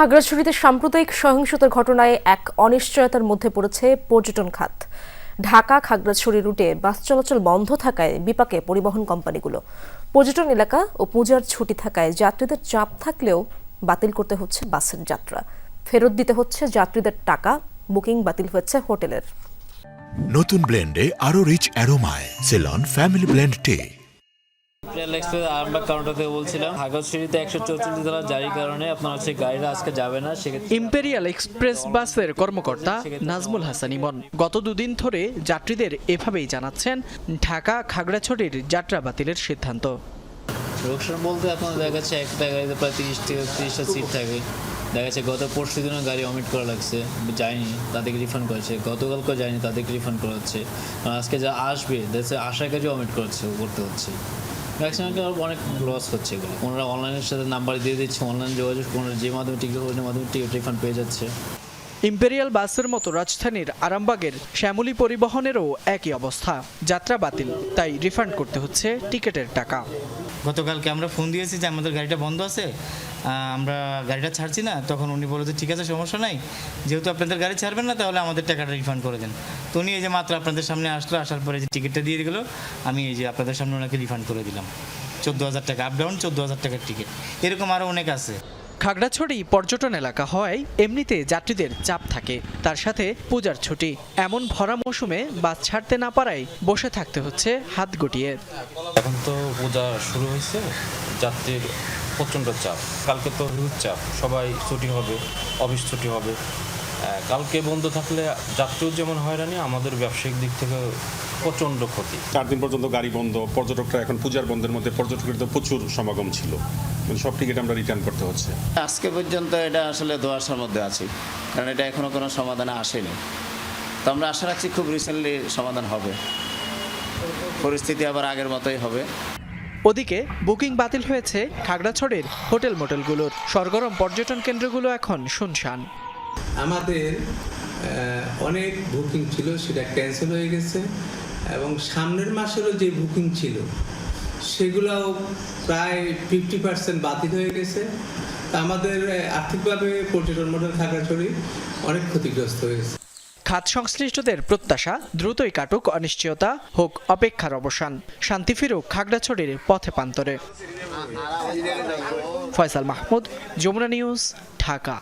খাগড়াছড়িতে সাম্প্রদায়িক সহিংসতার ঘটনায় এক অনিশ্চয়তার মধ্যে পড়েছে পর্যটন খাত। ঢাকা খাগড়াছড়ি রুটে বাস চলাচল বন্ধ থাকায় বিপাকে পরিবহন কোম্পানিগুলো। পর্যটন এলাকা ও পূজার ছুটি থাকায় যাত্রীদের চাপ থাকলেও বাতিল করতে হচ্ছে বাসের যাত্রা। ফেরত দিতে হচ্ছে যাত্রীদের টাকা, বুকিং বাতিল হয়েছে হোটেলের। নতুন ব্লেন্ডে আরও rich অ্যারোমায়, Ceylon, family blend tea. Rail express Arambagh counter থেকে বলছিলাম হাগরছড়িতে একশো চৌচল্লিশ ধারা জারির কারণে আপনার হচ্ছে গাড়িটা আজকে যাবে না সেক্ষেত্রে ইম্পেরিয়াল এক্সপ্রেস বাসের কর্মকর্তা নাজমুল হাসান ইমন। গত দুদিন ধরে যাত্রীদের এভাবেই জানাচ্ছেন ঢাকা খাগড়াছড়ির যাত্রা বাতিলের সিদ্ধান্ত। লোকসান বলতে আপনার দেখা যাচ্ছে একটা গাড়িতে প্রায় তিরিশ থেকে তিরিশটা সিট থাকে। দেখা যাচ্ছে গত পরশু দিনও গাড়ি অমিট করা লাগছে যায়নি তাদেরকে রিফান্ড করেছে। গতকালকেও যায়নি তাদেরকে রিফান্ড করা হচ্ছে। আজকে যা আসবে দেখছে আশার কাজে অমিট করছে করতে হচ্ছে। ম্যাক্সিমাম অনেক লস হচ্ছে এগুলো। ওনারা অনলাইনের সাথে নাম্বার দিয়ে দিচ্ছে অনলাইন যোগাযোগ ওনারা যে মাধ্যমে টিকিট ওদের মাধ্যমে টিকিট রিফান্ড পেয়ে যাচ্ছে। ইম্পেরিয়াল বাসের মতো রাজধানীর আরামবাগের শ্যামলী পরিবহনেরও একই অবস্থা। যাত্রা বাতিল তাই রিফান্ড করতে হচ্ছে টিকিটের টাকা। গতকালকে আমরা ফোন দিয়েছি যে আমাদের গাড়িটা বন্ধ আছে আমরা গাড়িটা ছাড়ছি না তখন উনি বলে যে ঠিক আছে সমস্যা নাই যেহেতু আপনাদের গাড়ি ছাড়বেন না তাহলে আমাদের টাকাটা রিফান্ড করে দেন। তো উনি এই যে মাত্র আপনাদের সামনে আসলো আসার পরে যে টিকিটটা দিয়ে গেলো আমি এই যে আপনাদের সামনে ওনাকে রিফান্ড করে দিলাম। চোদ্দ হাজার টাকা আপ ডাউন চোদ্দ হাজার টাকার টিকিট এরকম আরও অনেক আছে। খাগড়াছড়ি পর্যটন এলাকা হওয়ায় এমনিতে যাত্রীদের চাপ থাকে তার সাথে পূজার ছুটি। এমন ভরা মৌসুমে বাস ছাড়তে না পারায় বসে থাকতে হচ্ছে হাত গুটিয়ে। এখন তো পূজা শুরু হয়েছে যাত্রীর প্রচণ্ড চাপ। কালকে তো হিউজ চাপ সবাই ছুটি হবে অফিস ছুটি হবে। কালকে বন্ধ থাকলে যাত্রীও যেমন হয়রানি আমাদের ব্যবসায়িক দিক থেকে প্রচণ্ড ক্ষতি। চার দিন পর্যন্ত গাড়ি বন্ধ পর্যটকরা এখন পূজার বন্ধের মধ্যে পর্যটকের তো প্রচুর সমাগম ছিল। মানে সব টিকিট আমরা রিটার্ন করতে হচ্ছে। আজকে পর্যন্ত এটা আসলে দোয়াশার মধ্যে আছি কারণ এটা এখনও কোনো সমাধানে আসেনি। তো আমরা আশা রাখছি খুব রিসেন্টলি সমাধান হবে। পরিস্থিতি আবার আগের মতোই হবে। ওদিকে বুকিং বাতিল হয়েছে খাগড়াছড়ির হোটেল মোটেলগুলোর। সরগরম পর্যটন কেন্দ্রগুলো এখন শুনশান। আমাদের অনেক বুকিং ছিল, সেটা ক্যান্সেল হয়ে গেছে এবং সামনের মাসেরও যে বুকিং ছিল, সেগুলোও প্রায় ফিফটি পার্সেন্ট বাতিল হয়ে গেছে। আমাদের আর্থিকভাবে পর্যটন মডেল খাগড়াছড়ি অনেক ক্ষতিগ্রস্ত হয়েছে। খাত সংশ্লিষ্টদের প্রত্যাশা, দ্রুতই কাটুক অনিশ্চয়তা, হোক অপেক্ষার অবসান। শান্তি ফিরুক খাগড়াছড়ির পথে প্রান্তরে। ফয়সাল মাহমুদ, যমুনা নিউজ, ঢাকা।